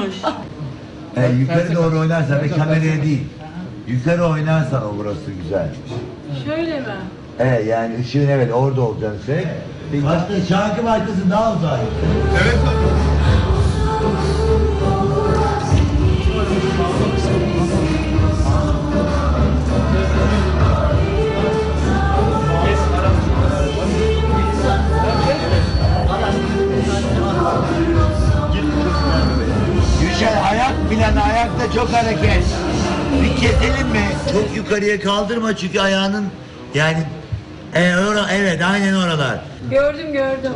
olmuş. E, yukarı doğru oynarsan ve kameraya değil. Yukarı oynarsan o burası güzelmiş. Şöyle mi? Evet yani ışığın evet orada olacaksın sen. Başta şarkı başlasın daha uzak. Gülşen ayak filan ayakta çok hareket. Bir keselim mi? Çok yukarıya kaldırma çünkü ayağının yani e, ora- evet aynen oralar. Gördüm gördüm.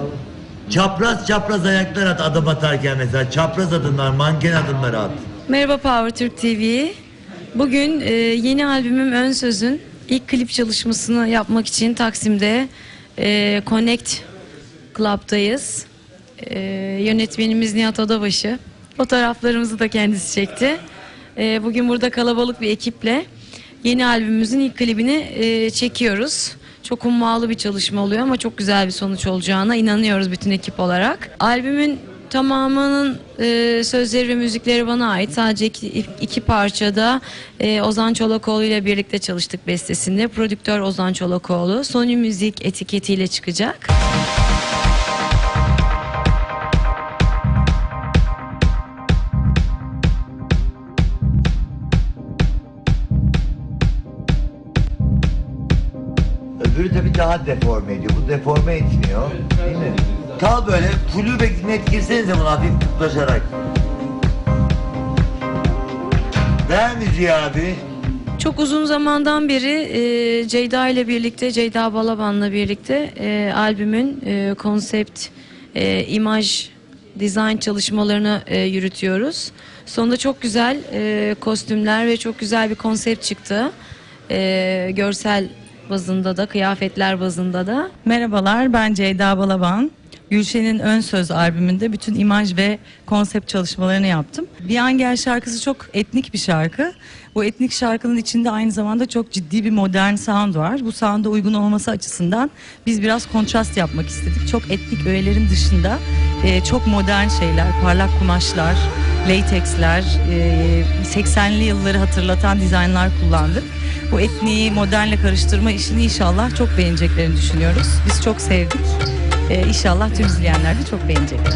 Çapraz çapraz ayaklar at adım atarken mesela çapraz adımlar manken adımları at. Merhaba Power Türk TV. Bugün e, yeni albümüm Ön Söz'ün ilk klip çalışmasını yapmak için Taksim'de e, Connect Club'dayız. E, yönetmenimiz Nihat Odabaşı. Fotoğraflarımızı da kendisi çekti. E, bugün burada kalabalık bir ekiple yeni albümümüzün ilk klibini e, çekiyoruz. Çok ummalı bir çalışma oluyor ama çok güzel bir sonuç olacağına inanıyoruz bütün ekip olarak. Albümün tamamının e, sözleri ve müzikleri bana ait. Sadece iki, iki parçada e, Ozan Çolakoğlu ile birlikte çalıştık bestesinde. Prodüktör Ozan Çolakoğlu. Sony Müzik etiketiyle çıkacak. Öbürü tabii daha deforme ediyor. Bu deforme etmiyor. Değil mi? Kal böyle fullü ve net girsenize bunu hafif tutlaşarak. Ver müziği abi. Çok uzun zamandan beri e, Ceyda ile birlikte, Ceyda Balaban'la birlikte e, albümün e, konsept, e, imaj, dizayn çalışmalarını e, yürütüyoruz. Sonunda çok güzel e, kostümler ve çok güzel bir konsept çıktı. E, görsel bazında da, kıyafetler bazında da. Merhabalar ben Ceyda Balaban. Gülşen'in Ön Söz albümünde bütün imaj ve konsept çalışmalarını yaptım. Bir Angel şarkısı çok etnik bir şarkı. Bu etnik şarkının içinde aynı zamanda çok ciddi bir modern sound var. Bu sound'a uygun olması açısından biz biraz kontrast yapmak istedik. Çok etnik öğelerin dışında e, çok modern şeyler, parlak kumaşlar, lateksler, e, 80'li yılları hatırlatan dizaynlar kullandık. Bu etniği modernle karıştırma işini inşallah çok beğeneceklerini düşünüyoruz. Biz çok sevdik. Ee, inşallah tüm izleyenler de çok beğenecekler.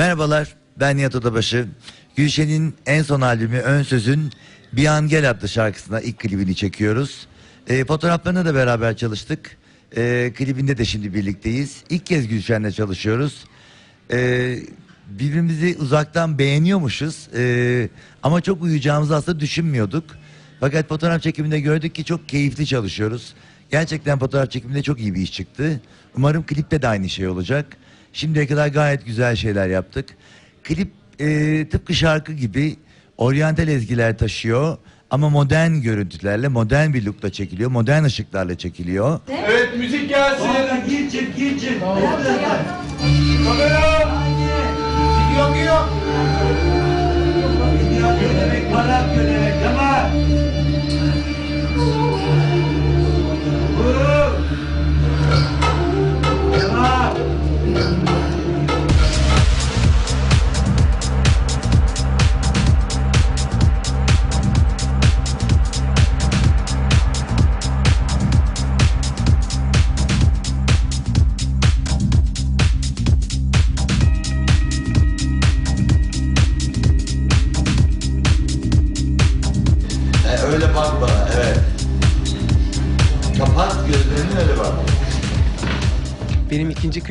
Merhabalar, ben Nihat Odabaşı. Gülşen'in en son albümü Ön Söz'ün Bir An Gel adlı şarkısına ilk klibini çekiyoruz. E, fotoğraflarına da beraber çalıştık. E, klibinde de şimdi birlikteyiz. İlk kez Gülşen'le çalışıyoruz. E, birbirimizi uzaktan beğeniyormuşuz. E, ama çok uyuyacağımızı aslında düşünmüyorduk. Fakat fotoğraf çekiminde gördük ki çok keyifli çalışıyoruz. Gerçekten fotoğraf çekiminde çok iyi bir iş çıktı. Umarım klipte de aynı şey olacak. Şimdiye kadar gayet güzel şeyler yaptık. Klip e, tıpkı şarkı gibi oryantal ezgiler taşıyor ama modern görüntülerle, modern bir lookla çekiliyor, modern ışıklarla çekiliyor. Evet müzik gelsin. Gir çık, gir çık. Kamera. Gidiyor gidiyor.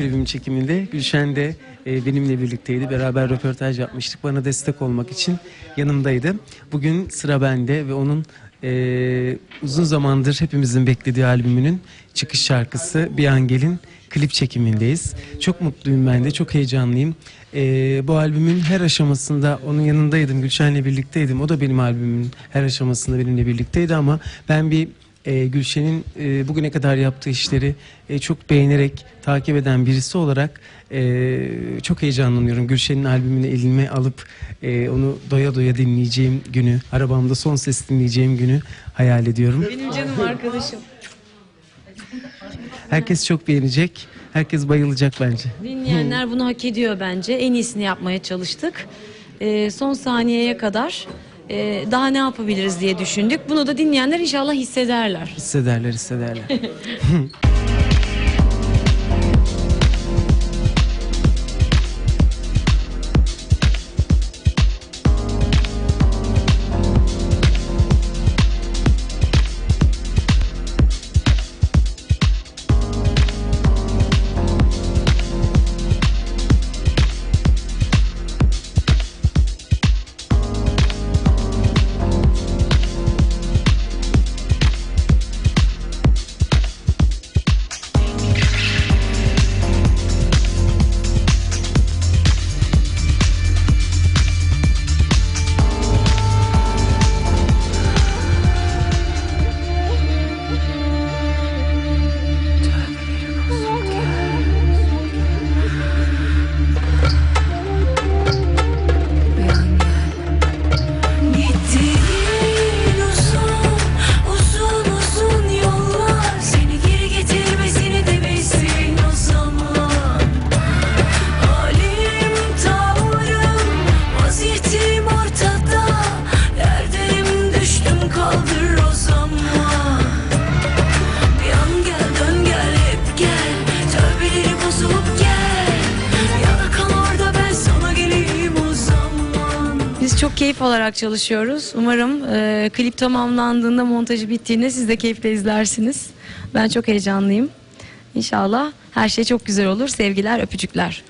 Klibimin çekiminde Gülşen de e, benimle birlikteydi. Beraber röportaj yapmıştık. Bana destek olmak için yanımdaydı. Bugün sıra bende ve onun e, uzun zamandır hepimizin beklediği albümünün çıkış şarkısı Bir Angel'in klip çekimindeyiz. Çok mutluyum ben de, çok heyecanlıyım. E, bu albümün her aşamasında onun yanındaydım, Gülşen'le birlikteydim. O da benim albümümün her aşamasında benimle birlikteydi ama ben bir e, Gülşen'in e, bugüne kadar yaptığı işleri e, çok beğenerek takip eden birisi olarak e, çok heyecanlanıyorum. Gülşen'in albümünü elime alıp e, onu doya doya dinleyeceğim günü, arabamda son ses dinleyeceğim günü hayal ediyorum. Benim canım arkadaşım. Herkes çok beğenecek, herkes bayılacak bence. Dinleyenler bunu hak ediyor bence. En iyisini yapmaya çalıştık. Ee, son saniyeye kadar e, daha ne yapabiliriz diye düşündük. Bunu da dinleyenler inşallah hissederler. Hissederler, hissederler. Biz çok keyif alarak çalışıyoruz. Umarım e, klip tamamlandığında, montajı bittiğinde siz de keyifle izlersiniz. Ben çok heyecanlıyım. İnşallah her şey çok güzel olur. Sevgiler, öpücükler.